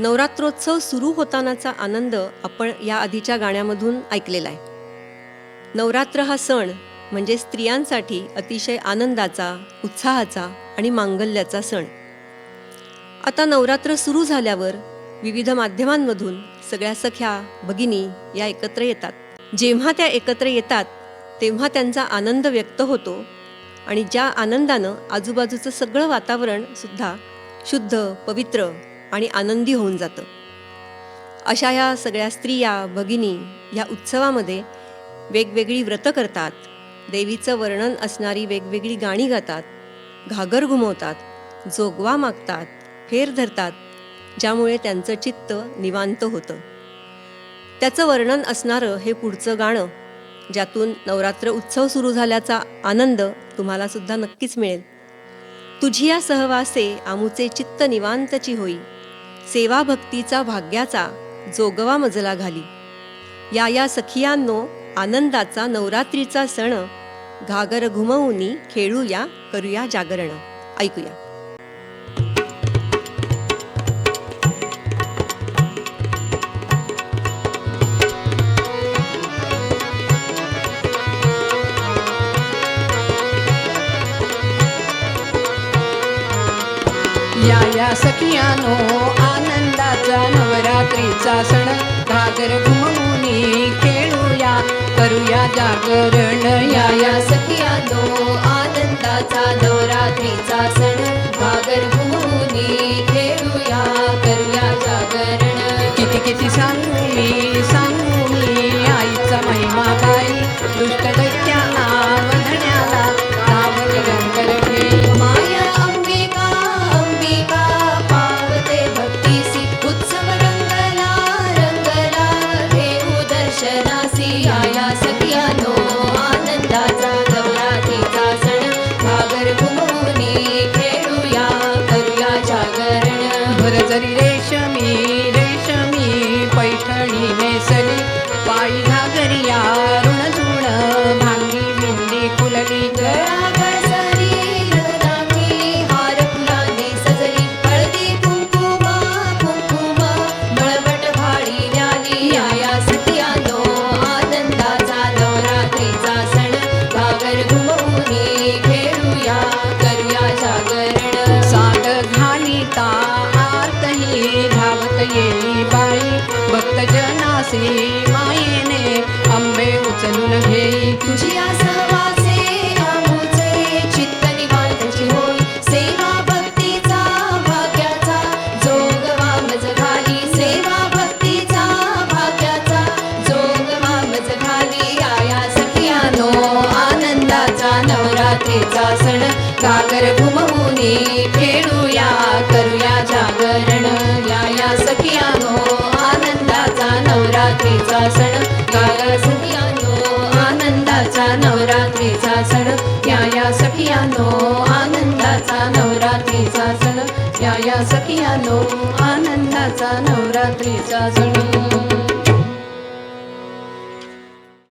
नवरात्रोत्सव सुरू होतानाचा आनंद आपण या आधीच्या गाण्यामधून ऐकलेला आहे. नवरात्र हा सण म्हणजे स्त्रियांसाठी अतिशय आनंदाचा उत्साहाचा आणि मांगल्याचा सण. आता नवरात्र सुरू झाल्यावर विविध माध्यमांमधून सगळ्या सख्या भगिनी या एकत्र येतात. जेव्हा त्या एकत्र येतात तेव्हा त्यांचा आनंद व्यक्त होतो आणि ज्या आनंदानं आजूबाजूचं सगळं वातावरण सुद्धा शुद्ध पवित्र आणि आनंदी होऊन जातं. अशा या सगळ्या स्त्रिया भगिनी ह्या उत्सवामध्ये वेगवेगळी व्रतं करतात. देवीचं वर्णन असणारी वेगवेगळी गाणी गातात घागर घुमवतात जोगवा मागतात फेर धरतात ज्यामुळे त्यांचं चित्त निवांत होतं. त्याचं वर्णन असणारं हे पुढचं गाणं ज्यातून नवरात्र उत्सव सुरू झाल्याचा आनंद तुम्हाला सुद्धा नक्कीच मिळेल. तुझिया सहवासे आमुचे चित्त निवांतची होई. सेवाभक्तीचा भाग्याचा जोगवा मजला घाली. या या सखियांनो आनंदाचा नवरात्रीचा सण घागर घुमवूनी खेळूया करूया जागरण. ऐकूया. या या सखियानो आनंदाचा नवरात्रीचा सण. घागर घुमवूनी खेळूया करूया जागरण. या या सखियानो आनंदाचा नवरात्रीचा सण. घागर घुमवूनी खेळूया करूया जागरण. किती किती सांग नेसरी रेशमी रेशमी पैठणी नेसरी पायी घागरिया ऋण झुण भांगी विंडी फुलली ग सण करूया जागरण. साग घालिता नाही धावत येई बाई. भक्तजनासी मायेने आंबे उचलून घेई तुझी चित्त निवांतची होय. सेवा भक्तीचा भाग्याचा घाली. सेवा भक्तीचा भाग्याचा घाली. आया सखियानो आनंदाचा नवरात्रीचा सण. कागर घुमवून खेळूया करूया सखियानो आनंदाचा नवरात्रीचा सण. गाया सखियानो आनंदाचा नवरात्रीचा सण. या या सखियानो आनंदाचा नवरात्रीचा सण. या या सखियानो आनंदाचा नवरात्रीचा सण.